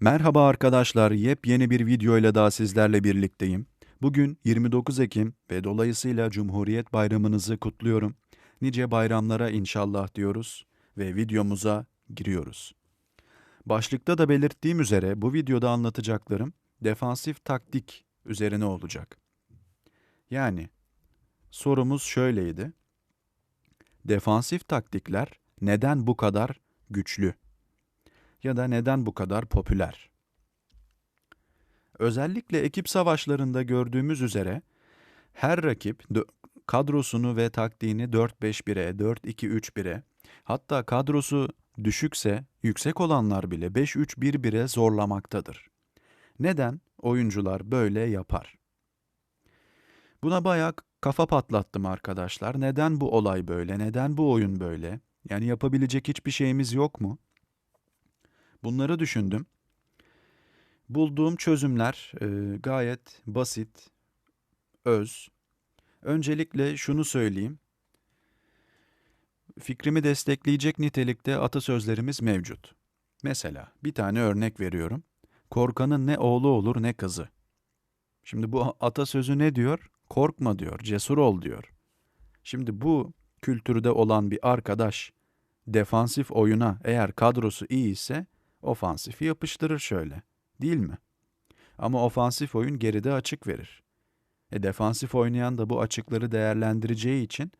Merhaba. Arkadaşlar. Yepyeni bir video ile daha sizlerle birlikteyim. Bugün 29 Ekim ve dolayısıyla Cumhuriyet Bayramınızı kutluyorum. Nice bayramlara inşallah diyoruz ve videomuza giriyoruz. Başlıkta da belirttiğim üzere bu videoda anlatacaklarım defansif taktik üzerine olacak. Yani sorumuz şöyleydi. Defansif taktikler neden bu kadar güçlü? Ya da neden bu kadar popüler? Özellikle ekip savaşlarında gördüğümüz üzere her rakip kadrosunu ve taktiğini 4-5-1'e, 4-2-3-1'e, hatta kadrosu düşükse yüksek olanlar bile 5-3-1-1'e zorlamaktadır. Neden oyuncular böyle yapar? Buna bayağı kafa patlattım arkadaşlar. Neden bu olay böyle? Neden bu oyun böyle? Yani yapabilecek hiçbir şeyimiz yok mu? Bunları düşündüm. Bulduğum çözümler e, gayet basit, öz. Öncelikle şunu söyleyeyim. Fikrimi destekleyecek nitelikte atasözlerimiz mevcut. Mesela bir tane örnek veriyorum. Korkanın ne oğlu olur ne kızı. Şimdi bu atasözü ne diyor? Korkma diyor, cesur ol diyor. Şimdi bu kültürde olan bir arkadaş defansif oyuna eğer kadrosu iyi ise ofansifi yapıştırır şöyle. Değil mi? Ama ofansif oyun geride açık verir. E defansif oynayan da bu açıkları değerlendireceği için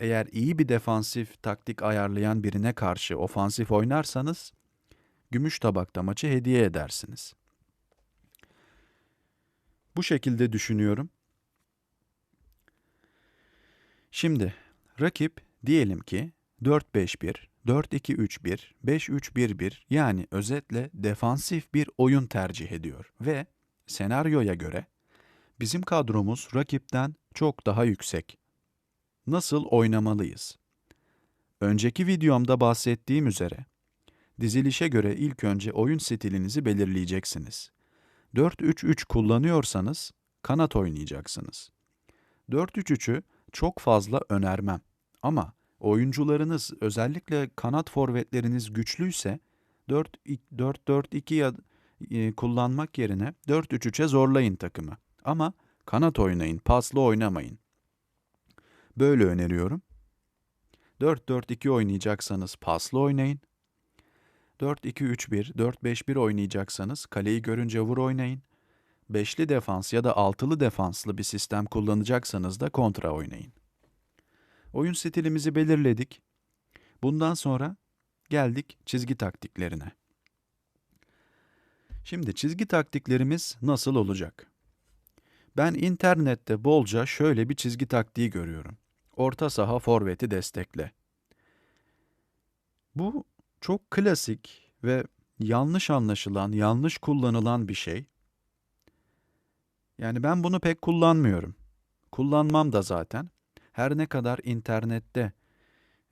eğer iyi bir defansif taktik ayarlayan birine karşı ofansif oynarsanız gümüş tabakta maçı hediye edersiniz. Bu şekilde düşünüyorum. Şimdi rakip diyelim ki 4-5-1, 4-2-3-1, 5-3-1-1 yani özetle defansif bir oyun tercih ediyor ve senaryoya göre bizim kadromuz rakipten çok daha yüksek. Nasıl oynamalıyız? Önceki videomda bahsettiğim üzere dizilişe göre ilk önce oyun stilinizi belirleyeceksiniz. 4-3-3 kullanıyorsanız kanat oynayacaksınız. 4-3-3'ü çok fazla önermem ama oyuncularınız özellikle kanat forvetleriniz güçlüyse 4-4-2 ya e, kullanmak yerine 4-3-3'e zorlayın takımı. Ama kanat oynayın, paslı oynamayın. Böyle öneriyorum. 4-4-2 oynayacaksanız paslı oynayın. 4-2-3-1, 4-5-1 oynayacaksanız kaleyi görünce vur oynayın. Beşli defans ya da altılı defanslı bir sistem kullanacaksanız da kontra oynayın. Oyun stilimizi belirledik. Bundan sonra geldik çizgi taktiklerine. Şimdi çizgi taktiklerimiz nasıl olacak? Ben internette bolca şöyle bir çizgi taktiği görüyorum. Orta saha forveti destekle. Bu çok klasik ve yanlış anlaşılan, yanlış kullanılan bir şey. Yani ben bunu pek kullanmıyorum. Kullanmam da zaten. Her ne kadar internette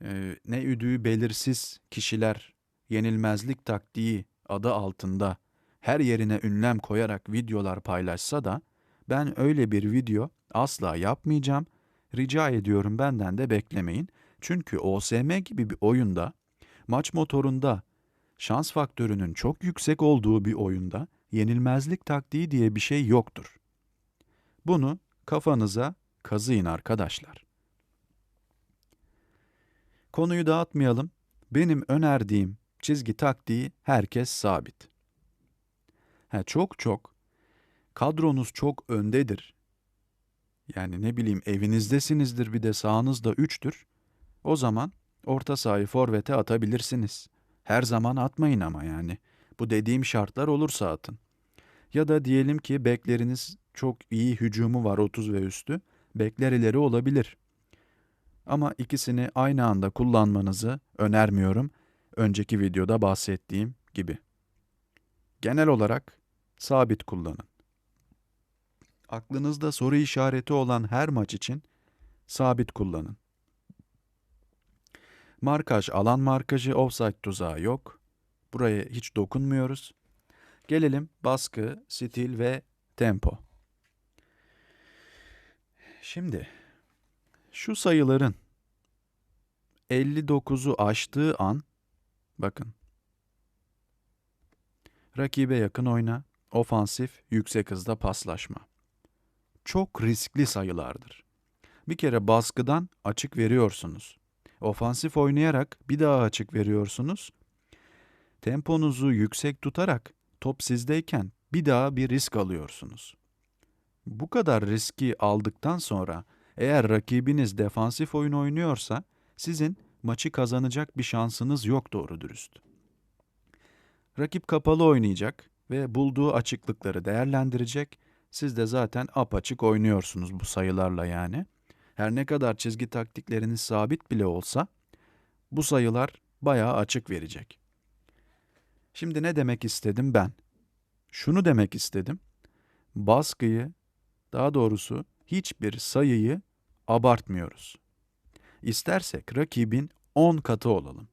e, ne üdüğü belirsiz kişiler yenilmezlik taktiği adı altında her yerine ünlem koyarak videolar paylaşsa da ben öyle bir video asla yapmayacağım. Rica ediyorum benden de beklemeyin. Çünkü OSM gibi bir oyunda maç motorunda şans faktörünün çok yüksek olduğu bir oyunda yenilmezlik taktiği diye bir şey yoktur. Bunu kafanıza kazıyın arkadaşlar. Konuyu dağıtmayalım. Benim önerdiğim çizgi taktiği herkes sabit. Ha, çok çok kadronuz çok öndedir. Yani ne bileyim evinizdesinizdir bir de sağınızda 3'tür. O zaman orta sahayı forvete atabilirsiniz. Her zaman atmayın ama yani. Bu dediğim şartlar olursa atın. Ya da diyelim ki bekleriniz çok iyi hücumu var 30 ve üstü. Bekler ileri olabilir. Ama ikisini aynı anda kullanmanızı önermiyorum. Önceki videoda bahsettiğim gibi. Genel olarak sabit kullanın. Aklınızda soru işareti olan her maç için sabit kullanın. Markaj, alan markajı, offside tuzağı yok. Buraya hiç dokunmuyoruz. Gelelim baskı, stil ve tempo. Şimdi şu sayıların 59'u aştığı an bakın rakibe yakın oyna, ofansif, yüksek hızda paslaşma. Çok riskli sayılardır. Bir kere baskıdan açık veriyorsunuz. Ofansif oynayarak bir daha açık veriyorsunuz. Temponuzu yüksek tutarak top sizdeyken bir daha bir risk alıyorsunuz. Bu kadar riski aldıktan sonra eğer rakibiniz defansif oyun oynuyorsa sizin maçı kazanacak bir şansınız yok doğru dürüst. Rakip kapalı oynayacak ve bulduğu açıklıkları değerlendirecek. Siz de zaten apaçık oynuyorsunuz bu sayılarla yani. Her ne kadar çizgi taktikleriniz sabit bile olsa bu sayılar bayağı açık verecek. Şimdi ne demek istedim ben? Şunu demek istedim. Baskıyı, daha doğrusu hiçbir sayıyı abartmıyoruz. İstersek rakibin 10 katı olalım.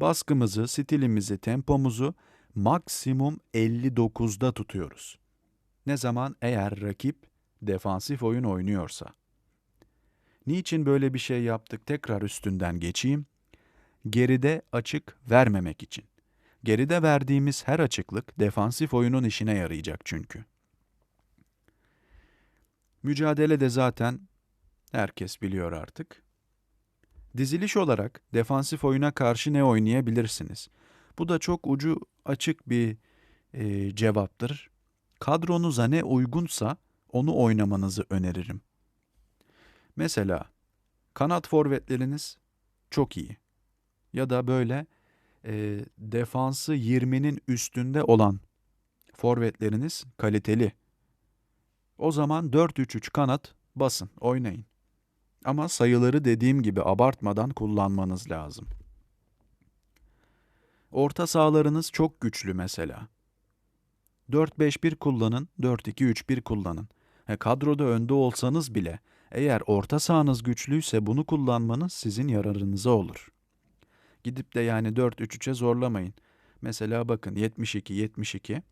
Baskımızı, stilimizi, tempomuzu maksimum 59'da tutuyoruz. Ne zaman eğer rakip defansif oyun oynuyorsa. Niçin böyle bir şey yaptık tekrar üstünden geçeyim. Geride açık vermemek için. Geride verdiğimiz her açıklık defansif oyunun işine yarayacak çünkü. Mücadele de zaten herkes biliyor artık. Diziliş olarak defansif oyuna karşı ne oynayabilirsiniz? Bu da çok ucu açık bir e, cevaptır. Kadronuza ne uygunsa onu oynamanızı öneririm. Mesela kanat forvetleriniz çok iyi. Ya da böyle e, defansı 20'nin üstünde olan forvetleriniz kaliteli. O zaman 4-3-3 kanat basın, oynayın. Ama sayıları dediğim gibi abartmadan kullanmanız lazım. Orta sahalarınız çok güçlü mesela. 4-5-1 kullanın, 4-2-3-1 kullanın. He, kadroda önde olsanız bile eğer orta sahanız güçlüyse bunu kullanmanız sizin yararınıza olur. Gidip de yani 4-3-3'e zorlamayın. Mesela bakın 72-72,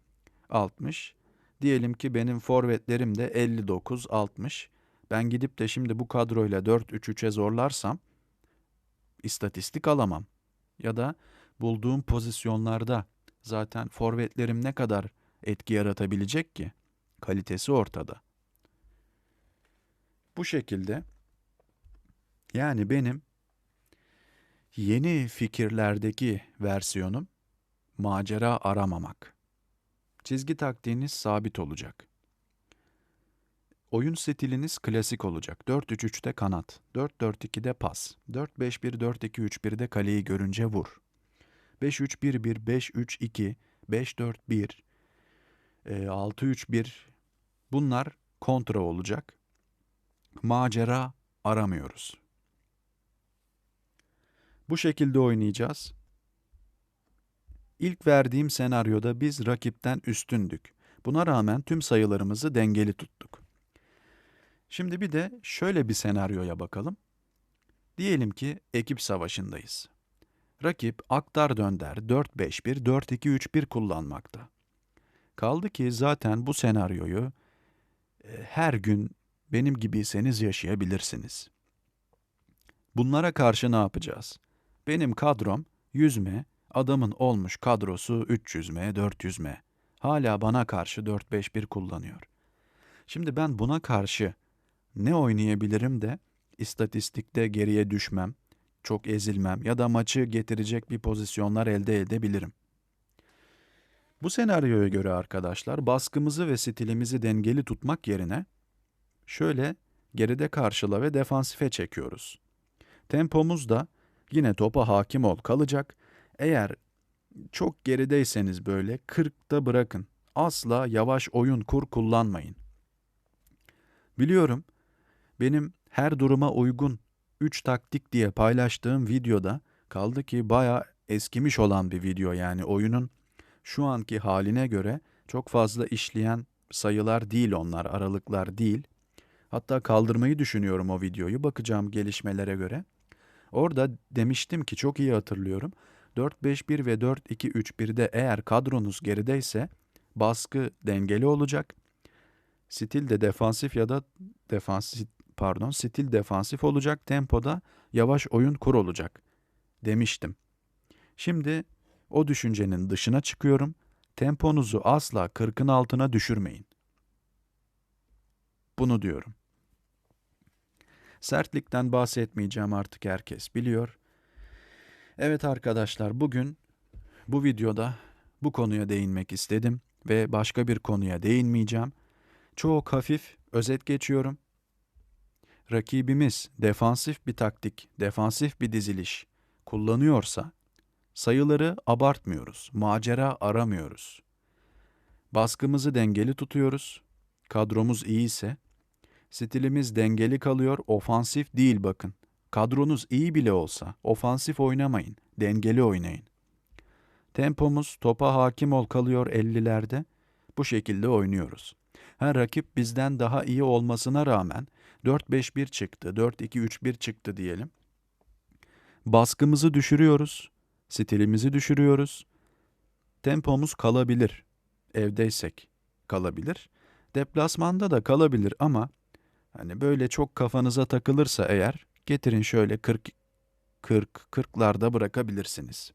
60. Diyelim ki benim forvetlerim de 59-60. Ben gidip de şimdi bu kadroyla 4-3-3'e zorlarsam istatistik alamam. Ya da bulduğum pozisyonlarda zaten forvetlerim ne kadar etki yaratabilecek ki? Kalitesi ortada. Bu şekilde yani benim yeni fikirlerdeki versiyonum macera aramamak. Çizgi taktiğiniz sabit olacak. Oyun stiliniz klasik olacak. 4-3-3'te kanat, 4-4-2'de pas, 4-5-1-4-2-3-1'de kaleyi görünce vur. 5-3-1-1, 5-3-2, 5-4-1, 6-3-1 bunlar kontra olacak. Macera aramıyoruz. Bu şekilde oynayacağız. İlk verdiğim senaryoda biz rakipten üstündük. Buna rağmen tüm sayılarımızı dengeli tuttuk. Şimdi bir de şöyle bir senaryoya bakalım. Diyelim ki ekip savaşındayız. Rakip aktar dönder 4-5-1, 4-2-3-1 kullanmakta. Kaldı ki zaten bu senaryoyu e, her gün benim gibiyseniz yaşayabilirsiniz. Bunlara karşı ne yapacağız? Benim kadrom 100 m, adamın olmuş kadrosu 300 m, 400 m. Hala bana karşı 4-5-1 kullanıyor. Şimdi ben buna karşı ne oynayabilirim de istatistikte geriye düşmem, çok ezilmem ya da maçı getirecek bir pozisyonlar elde edebilirim. Bu senaryoya göre arkadaşlar baskımızı ve stilimizi dengeli tutmak yerine şöyle geride karşıla ve defansife çekiyoruz. Tempomuz da yine topa hakim ol kalacak. Eğer çok gerideyseniz böyle 40'ta bırakın. Asla yavaş oyun kur kullanmayın. Biliyorum benim her duruma uygun 3 taktik diye paylaştığım videoda kaldı ki baya eskimiş olan bir video yani oyunun şu anki haline göre çok fazla işleyen sayılar değil onlar, aralıklar değil. Hatta kaldırmayı düşünüyorum o videoyu, bakacağım gelişmelere göre. Orada demiştim ki çok iyi hatırlıyorum. 4-5-1 ve 4-2-3-1'de eğer kadronuz gerideyse baskı dengeli olacak. Stil de defansif ya da defansif pardon, stil defansif olacak, tempoda yavaş oyun kur olacak demiştim. Şimdi o düşüncenin dışına çıkıyorum. Temponuzu asla 40'ın altına düşürmeyin. Bunu diyorum. Sertlikten bahsetmeyeceğim artık herkes biliyor. Evet arkadaşlar bugün bu videoda bu konuya değinmek istedim ve başka bir konuya değinmeyeceğim. Çok hafif özet geçiyorum. Rakibimiz defansif bir taktik, defansif bir diziliş kullanıyorsa sayıları abartmıyoruz, macera aramıyoruz. Baskımızı dengeli tutuyoruz. Kadromuz iyi ise stilimiz dengeli kalıyor, ofansif değil bakın. Kadronuz iyi bile olsa ofansif oynamayın, dengeli oynayın. Tempomuz topa hakim ol kalıyor 50'lerde. Bu şekilde oynuyoruz. Ha rakip bizden daha iyi olmasına rağmen 4-5-1 çıktı, 4-2-3-1 çıktı diyelim. Baskımızı düşürüyoruz, stilimizi düşürüyoruz. Tempomuz kalabilir. Evdeysek kalabilir. Deplasmanda da kalabilir ama hani böyle çok kafanıza takılırsa eğer getirin şöyle 40 40 40'larda bırakabilirsiniz.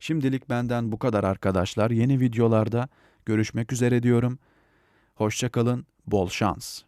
Şimdilik benden bu kadar arkadaşlar. Yeni videolarda görüşmek üzere diyorum. Hoşçakalın, bol şans.